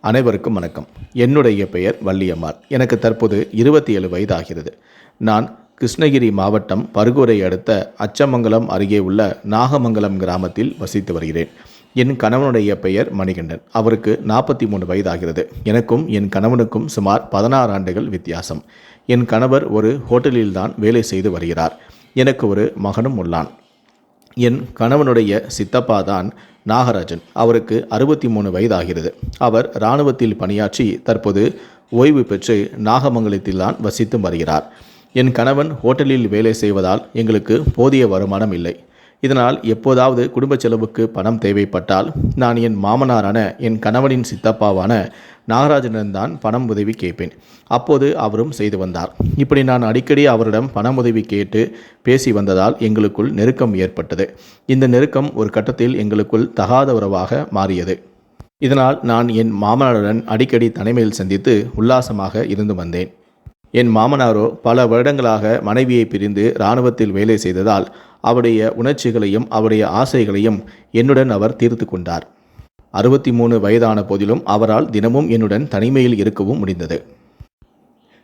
அனைவருக்கும் வணக்கம். என்னுடைய பெயர் வள்ளியம்மாள். எனக்கு தற்போது இருபத்தி ஏழு வயதாகிறது. நான் கிருஷ்ணகிரி மாவட்டம் பருகூரை அடுத்த அச்சமங்கலம் அருகே உள்ள நாகமங்கலம் கிராமத்தில் வசித்து வருகிறேன். என் கணவனுடைய பெயர் மணிகண்டன். அவருக்கு நாற்பத்தி மூணு வயதாகிறது. எனக்கும் என் கணவனுக்கும் சுமார் பதினாறு ஆண்டுகள் வித்தியாசம். என் கணவர் ஒரு ஹோட்டலில்தான் வேலை செய்து வருகிறார். எனக்கு ஒரு மகனும் உள்ளான். என் கணவனுடைய சித்தப்பா தான் நாகராஜன். அவருக்கு அறுபத்தி மூணு வயதாகிறது. அவர் இராணுவத்தில் பணியாற்றி தற்போது ஓய்வு பெற்று நாகமங்கலத்தில்தான் வசித்து வருகிறார். என் கணவன் ஹோட்டலில் வேலை செய்வதால் எங்களுக்கு போதிய வருமானம் இல்லை. இதனால் எப்போதாவது குடும்ப செலவுக்கு பணம் தேவைப்பட்டால் நான் என் மாமனாரான என் கணவனின் சித்தப்பாவான நாகராஜனிடம்தான் பணம் உதவி கேட்பேன். அப்போது அவரும் செய்து வந்தார். இப்படி நான் அடிக்கடி அவரிடம் பணம் உதவி கேட்டு பேசி வந்ததால் எங்களுக்குள் நெருக்கம் ஏற்பட்டது. இந்த நெருக்கம் ஒரு கட்டத்தில் எங்களுக்குள் தகாத உறவாக மாறியது. இதனால் நான் என் மாமனாருடன் அடிக்கடி தனிமையில் சந்தித்து உல்லாசமாக இருந்து வந்தேன். என் மாமனாரோ பல வருடங்களாக மனைவியை பிரிந்து இராணுவத்தில் வேலை செய்ததால் அவருடைய உணர்ச்சிகளையும் அவருடைய ஆசைகளையும் என்னுடன் அவர் தீர்த்து கொண்டார். அறுபத்தி மூணு வயதான போதிலும் அவரால் தினமும் என்னுடன் தனிமையில் இருக்கவும் முடிந்தது.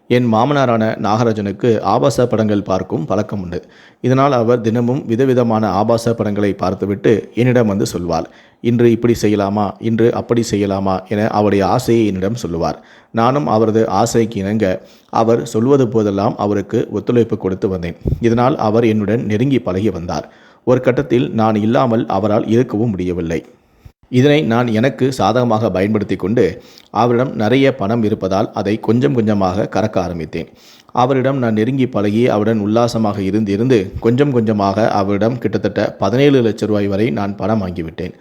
என் மாமனாரான நாகராஜனுக்கு ஆபாச படங்கள் பார்க்கும் பழக்கம் உண்டு. இதனால் அவர் தினமும் விதவிதமான ஆபாச படங்களை பார்த்துவிட்டு என்னிடம் வந்து சொல்வார். இன்று இப்படி செய்யலாமா? இன்று அப்படி செய்யலாமா? என அவருடைய ஆசையை என்னிடம் சொல்லுவார். நானும் அவரது ஆசைக்கு இணங்க அவர் சொல்வது போதெல்லாம் அவருக்கு ஒத்துழைப்பு கொடுத்து வந்தேன். இதனால் அவர் என்னுடன் நெருங்கி பழகி வந்தார். ஒரு கட்டத்தில் நான் இல்லாமல் அவரால் இருக்கவும் முடியவில்லை. இதனை நான் எனக்கு சாதகமாக பயன்படுத்தி கொண்டு அவரிடம் நிறைய பணம் இருப்பதால் அதை கொஞ்சம் கொஞ்சமாக கறக்க ஆரம்பித்தேன். அவரிடம் நான் நெருங்கி பழகி அவருடன் உல்லாசமாக இருந்து இருந்து கொஞ்சம் கொஞ்சமாக அவரிடம் கிட்டத்தட்ட பதினேழு லட்ச ரூபாய் வரை நான் பணம் வாங்கிவிட்டேன்.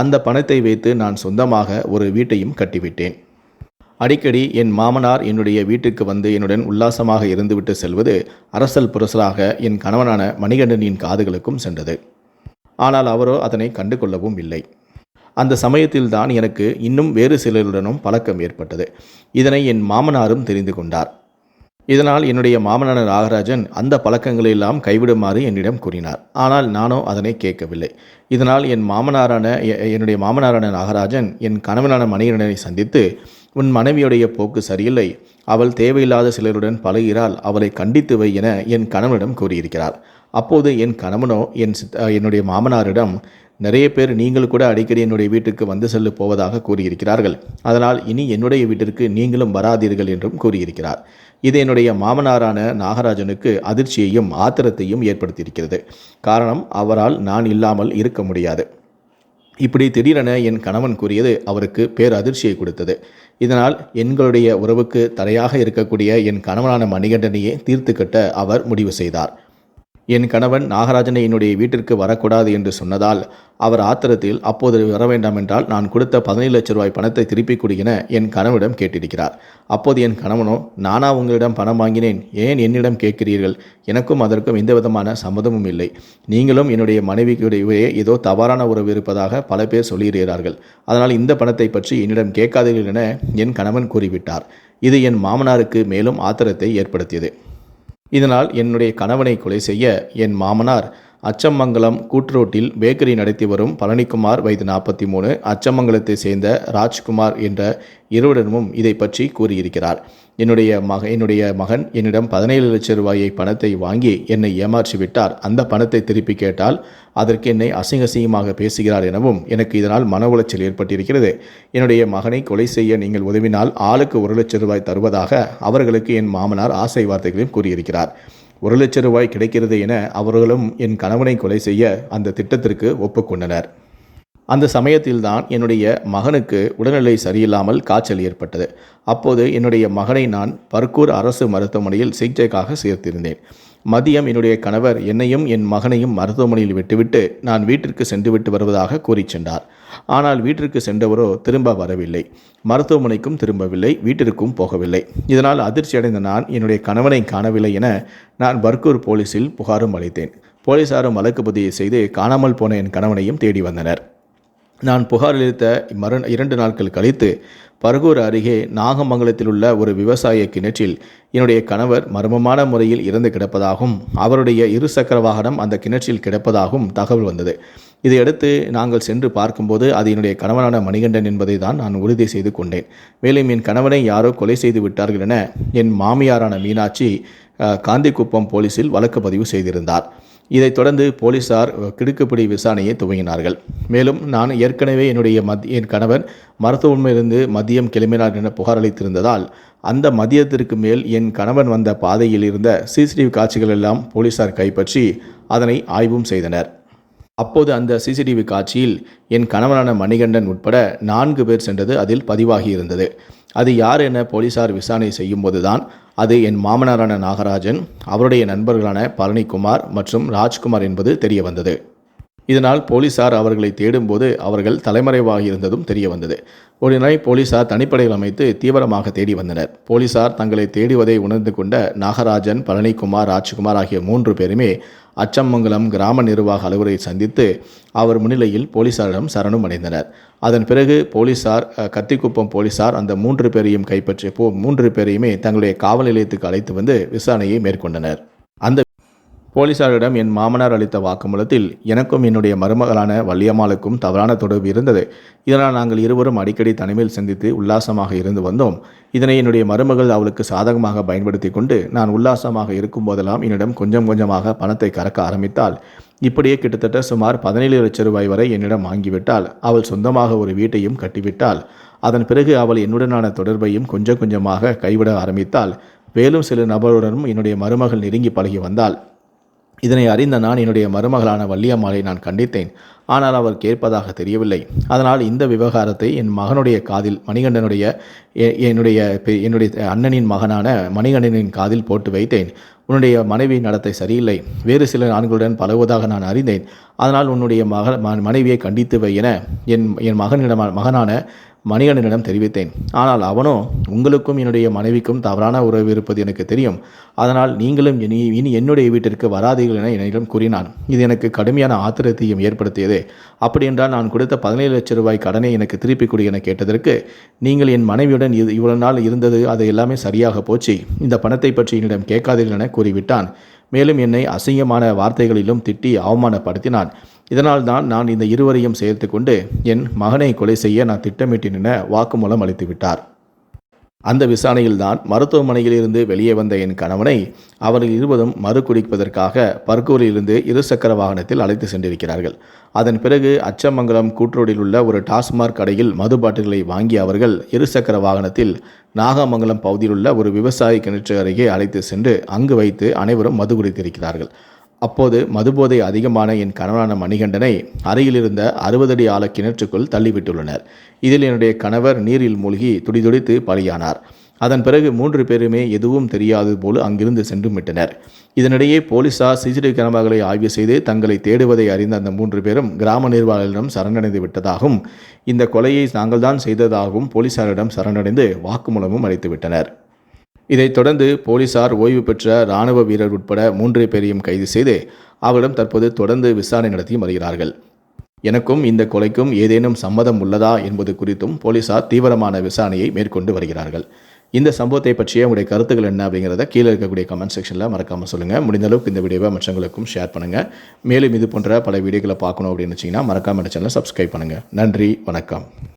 அந்த பணத்தை வைத்து நான் சொந்தமாக ஒரு வீட்டையும் கட்டிவிட்டேன். அடிக்கடி என் மாமனார் என்னுடைய வீட்டுக்கு வந்து என்னுடன் உல்லாசமாக இருந்துவிட்டு செல்வது அரசல் புரசலாக என் கணவனான மணிகண்டனின் காதுகளுக்கும் சென்றது. ஆனால் அவரோ அதனை கண்டுகொள்ளவும் இல்லை. அந்த சமயத்தில் தான் எனக்கு இன்னும் வேறு சிலருடனும் பழக்கம் ஏற்பட்டது. இதனை என் மாமனாரும் தெரிந்து கொண்டார். இதனால் என்னுடைய மாமனான நாகராஜன் அந்த பழக்கங்களையெல்லாம் கைவிடுமாறு என்னிடம் கூறினார். ஆனால் நானோ அதனை கேட்கவில்லை. இதனால் என் மாமனாரான எ- என்னுடைய மாமனாரான நாகராஜன் என் கணவனான மணிகண்டனை சந்தித்து உன் மனைவியுடைய போக்கு சரியில்லை. அவள் தேவையில்லாத சிலருடன் பழகிறாள். அவளை கண்டித்து வை என என் கணவனிடம் கூறியிருக்கிறார். அப்போது என் கணவனோ என் என்னுடைய மாமனாரிடம் நிறைய பேர் நீங்கள் கூட அடிக்கடி என்னுடைய வீட்டுக்கு வந்து செல்லு போவதாக கூறியிருக்கிறார்கள். அதனால் இனி என்னுடைய வீட்டிற்கு நீங்களும் வராதீர்கள் என்றும் கூறியிருக்கிறார். இது என்னுடைய மாமனாரான நாகராஜனுக்கு அதிர்ச்சியையும் ஆத்திரத்தையும் ஏற்படுத்தியிருக்கிறது. காரணம் அவரால் நான் இல்லாமல் இருக்க முடியாது. இப்படி திடீரென என் கணவன் கூறியது அவருக்கு பேரதிர்ச்சியை கொடுத்தது. இதனால் எங்களுடைய உறவுக்கு தடையாக இருக்கக்கூடிய என் கணவனான மணிகண்டனையே தீர்த்து கட்ட அவர் முடிவு செய்தார். என் கணவன் நாகராஜனை என்னுடைய வீட்டிற்கு வரக்கூடாது என்று சொன்னதால் அவர் ஆத்திரத்தில் அப்போது வர வேண்டாம் என்றால் நான் கொடுத்த பதினேழு லட்சம் ரூபாய் பணத்தை திருப்பி கொடு என என் கணவனிடம் கேட்டிருக்கிறார். அப்போது என் கணவனோ நானா உங்களிடம் பணம் வாங்கினேன் ஏன் என்னிடம் கேட்கிறீர்கள்? எனக்கும் அதற்கும் எந்த விதமான சம்மதமும் இல்லை. நீங்களும் என்னுடைய மனைவிக்குடைய ஏதோ தவறான உறவு இருப்பதாக பல பேர் சொல்லியிருக்கிறார்கள். அதனால் இந்த பணத்தை பற்றி என்னிடம் கேட்காதீர்கள் என என் கணவன் கூறிவிட்டார். இது என் மாமனாருக்கு மேலும் ஆத்திரத்தை ஏற்படுத்தியது. இதனால் என்னுடைய கணவனை கொலை செய்ய என் மாமனார் அச்சமங்கலம் கூட்டுரோட்டில் பேக்கரி நடத்தி வரும் பழனிக்குமார் வயது நாற்பத்தி மூணு அச்சமங்கலத்தை சேர்ந்த ராஜ்குமார் என்ற இருவரிடமும் இதை பற்றி கூறியிருக்கிறார். என்னுடைய மக என்னுடைய மகன் என்னிடம் பதினேழு லட்சம் ரூபாயை பணத்தை வாங்கி என்னை ஏமாற்றி விட்டார் அந்த பணத்தை திருப்பி கேட்டால் அதற்கு என்னை அசிங்க அசிங்கமாக பேசுகிறார் எனவும் எனக்கு இதனால் மன உளைச்சல் ஏற்பட்டிருக்கிறது. என்னுடைய மகனை கொலை செய்ய நீங்கள் உதவினால் ஆளுக்கு ஒரு லட்சம் ரூபாய் தருவதாக அவர்களுக்கு என் மாமனார் ஆசை வார்த்தைகளையும் கூறியிருக்கிறார். ஒரு லட்ச ரூபாய் கிடைக்கிறது என அவர்களும் என் கணவனை கொலை செய்ய அந்த திட்டத்திற்கு ஒப்புக்கொண்டனர். அந்த சமயத்தில்தான் என்னுடைய மகனுக்கு உடல்நிலை சரியில்லாமல் காய்ச்சல் ஏற்பட்டது. அப்போது என்னுடைய மகனை நான் பர்கூர் அரசு மருத்துவமனையில் சிகிச்சைக்காக சேர்த்திருந்தேன். மதியம் என்னுடைய கணவர் என்னையும் என் மகனையும் மருத்துவமனையில் விட்டுவிட்டு நான் வீட்டிற்கு சென்றுவிட்டு வருவதாக கூறிச் சென்றார். ஆனால் வீட்டிற்கு சென்றவரோ திரும்ப வரவில்லை. மருத்துவமனைக்கும் திரும்பவில்லை வீட்டிற்கும் போகவில்லை. இதனால் அதிர்ச்சியடைந்த நான் என்னுடைய கணவனை காணவில்லை என நான் பர்கூர் போலீஸில் புகாரும் அளித்தேன். போலீசாரும் வழக்கு பதிவு செய்து காணாமல் போன என் கணவனையும் தேடி வந்தனர். நான் புகார் அளித்த மறு இரண்டு நாட்கள் கழித்து பருகூர் அருகே நாகமங்கலத்தில் உள்ள ஒரு விவசாய கிணற்றில் என்னுடைய கணவர் மர்மமான முறையில் இறந்து கிடப்பதாகவும் அவருடைய இருசக்கர வாகனம் அந்த கிணற்றில் கிடப்பதாகவும் தகவல் வந்தது. இதையடுத்து நாங்கள் சென்று பார்க்கும்போது அது என்னுடைய கணவனான மணிகண்டன் என்பதை தான் நான் உறுதி செய்து கொண்டேன். மேலும் என் கணவனை யாரோ கொலை செய்து விட்டார்கள் என என் மாமியாரான மீனாட்சி காந்திக்குப்பம் போலீசில் வழக்கு பதிவு செய்திருந்தார். இதைத் தொடர்ந்து போலீசார் கிடுக்குப்பிடி விசாரணையை துவங்கினார்கள். மேலும் நான் ஏற்கனவே என்னுடைய மத் என் கணவன் மருத்துவமனையிலிருந்து மதியம் கிளம்பினார் என புகார் அளித்திருந்ததால் அந்த மதியத்திற்கு மேல் என் கணவன் வந்த பாதையில் இருந்த சிசிடிவி காட்சிகள் எல்லாம் போலீசார் கைப்பற்றி அதனை ஆய்வும் செய்தனர். அப்போது அந்த சிசிடிவி காட்சியில் என் கணவனான மணிகண்டன் உட்பட நான்கு பேர் சென்றது அதில் பதிவாகி இருந்தது. அது யார் என போலீசார் விசாரணை செய்யும்போதுதான் அது என் மாமனாரான நாகராஜன் அவருடைய நண்பர்களான பழனிக்குமார் மற்றும் ராஜ்குமார் என்பது தெரிய வந்தது இதனால் போலீசார் அவர்களை தேடும்போது அவர்கள் தலைமறைவாக இருந்ததும் தெரிய வந்தது உடனே போலீசார் தனிப்படைகள் அமைத்து தீவிரமாக தேடி வந்தனர். போலீசார் தங்களை தேடுவதை உணர்ந்து கொண்ட நாகராஜன் பழனிக்குமார் ராஜ்குமார் ஆகிய மூன்று பேருமே அச்சமங்கலம் கிராம நிர்வாக அலுவலரை சந்தித்து அவர் முன்னிலையில் போலீசாரிடம் சரணம் அடைந்தனர். அதன் பிறகு போலீசார் கத்திக்குப்பம் போலீசார் அந்த மூன்று பேரையும் கைப்பற்றிய போ மூன்று பேரையுமே தங்களுடைய காவல் நிலையத்துக்கு அழைத்து வந்து விசாரணையை மேற்கொண்டனர். அந்த போலீசாரிடம் என் மாமனார் அளித்த வாக்குமூலத்தில் எனக்கும் என்னுடைய மருமகளான வள்ளியம்மாளுக்கும் தவறான தொடர்பு இருந்தது. இதனால் நாங்கள் இருவரும் அடிக்கடி தனிமையில் சந்தித்து உல்லாசமாக இருந்து வந்தோம். இதனை என்னுடைய மருமகள் அவளுக்கு சாதகமாக பயன்படுத்தி கொண்டு நான் உல்லாசமாக இருக்கும் போதெல்லாம் என்னிடம் கொஞ்சம் கொஞ்சமாக பணத்தை கறக்க ஆரம்பித்தால் இப்படியே கிட்டத்தட்ட சுமார் பதினேழு லட்சம் ரூபாய் வரை என்னிடம் வாங்கிவிட்டால் அவள் சொந்தமாக ஒரு வீட்டையும் கட்டிவிட்டாள். அதன் பிறகு அவள் என்னுடனான தொடர்பையும் கொஞ்சம் கொஞ்சமாக கைவிட ஆரம்பித்தால் மேலும் சில நபருடனும் என்னுடைய மருமகள் நெருங்கி பழகி வந்தால் இதனை அறிந்த நான் என்னுடைய மருமகளான வள்ளியம்மாளை நான் கண்டித்தேன். ஆனால் அவர் கேட்பதாக தெரியவில்லை. அதனால் இந்த விவகாரத்தை என் மகனுடைய காதில் மணிகண்டனுடைய என்னுடைய என்னுடைய அண்ணனின் மகனான மணிகண்டனின் காதில் போட்டு வைத்தேன். உன்னுடைய மனைவி நடத்தை சரியில்லை. வேறு சில ஆண்களுடன் பழகுவதாக நான் அறிந்தேன். அதனால் உன்னுடைய மக ம- மனைவியை கண்டித்து வை என என் என் மகனிடம் மகனான மணிகண்டனிடம் தெரிவித்தேன். ஆனால் அவனோ உங்களுக்கும் என்னுடைய மனைவிக்கும் தவறான உறவு இருப்பது எனக்கு தெரியும். அதனால் நீங்களும் இனி இனி என்னுடைய வீட்டிற்கு வராதீர்கள் என என்னிடம் கூறினான். இது எனக்கு கடுமையான ஆத்திரத்தையும் ஏற்படுத்தியது. அப்படி என்றால் நான் கொடுத்த பதினேழு லட்சம் ரூபாய் கடனை எனக்கு திருப்பி கொடு என கேட்டதற்கு நீங்கள் என் மனைவியுடன் இது இவ்வளவு நாள் இருந்தது அது எல்லாமே சரியாக போச்சு. இந்த பணத்தை பற்றி என்னிடம் கேட்காதீர்கள் என கூறிவிட்டான். மேலும் என்னை அசிங்கமான வார்த்தைகளிலும் திட்டி அவமானப்படுத்தினான். இதனால் தான் நான் இந்த இருவரையும் சேர்த்து கொண்டு என் மகனை கொலை செய்ய நான் திட்டமிட்டேன் என வாக்குமூலம் அளித்து விட்டார் அந்த விசாரணையில்தான் மருத்துவமனையிலிருந்து வெளியே வந்த என் கணவனை அவர்கள் இருவரும் மறு குடிப்பதற்காக பர்கூரிலிருந்து இருசக்கர வாகனத்தில் அழைத்து சென்றிருக்கிறார்கள். அதன் பிறகு அச்சமங்கலம் கூட்ரோடில் உள்ள ஒரு டாஸ்மாக் கடையில் மது பாட்டில்களை வாங்கி அவர்கள் இருசக்கர வாகனத்தில் நாகமங்கலம் பகுதியில் உள்ள ஒரு விவசாய கிணற்று அருகே அழைத்து சென்று அங்கு வைத்து அனைவரும் மது குடித்திருக்கிறார்கள். அப்போது மதுபோதை அதிகமான என் கணவனான மணிகண்டனை அருகிலிருந்த அறுபது அடி ஆழ கிணற்றுக்குள் தள்ளிவிட்டுள்ளனர். இதில் என்னுடைய கணவர் நீரில் மூழ்கி துடிதுடித்து பலியானார். அதன் பிறகு மூன்று பேருமே எதுவும் தெரியாது போல் அங்கிருந்து சென்று விட்டனர் இதனிடையே போலீசார் சிசிடிவி கேமராக்களை ஆய்வு செய்து தங்களை தேடுவதை அறிந்த அந்த மூன்று பேரும் கிராம நிர்வாகிகளிடம் சரணடைந்து விட்டதாகவும் இந்த கொலையை நாங்கள்தான் செய்ததாகவும் போலீசாரிடம் சரணடைந்து வாக்குமூலமும் அளித்துவிட்டனர். இதைத் தொடர்ந்து போலீசார் ஓய்வு பெற்ற இராணுவ வீரர் உட்பட மூன்று பேரையும் கைது செய்து அவரிடம் தற்போது தொடர்ந்து விசாரணை நடத்தி வருகிறார்கள். எனக்கும் இந்த கொலைக்கும் ஏதேனும் சம்மதம் உள்ளதா என்பது குறித்தும் போலீசார் தீவிரமான விசாரணையை மேற்கொண்டு வருகிறார்கள். இந்த சம்பவத்தை பற்றிய உங்களுடைய கருத்துக்கள் என்ன அப்படிங்கிறத கீழே இருக்கக்கூடிய கமெண்ட் செக்ஷனில் மறக்காமல் சொல்லுங்கள் முடிந்த அளவுக்கு இந்த வீடியோவை மற்றவங்களுக்கும் ஷேர் பண்ணுங்கள் மேலும் இது போன்ற பல வீடியோக்களை பார்க்கணும் அப்படின்னு வச்சிங்கன்னா மறக்காமல் சேனலை சப்ஸ்கிரைப் பண்ணுங்கள் நன்றி வணக்கம்.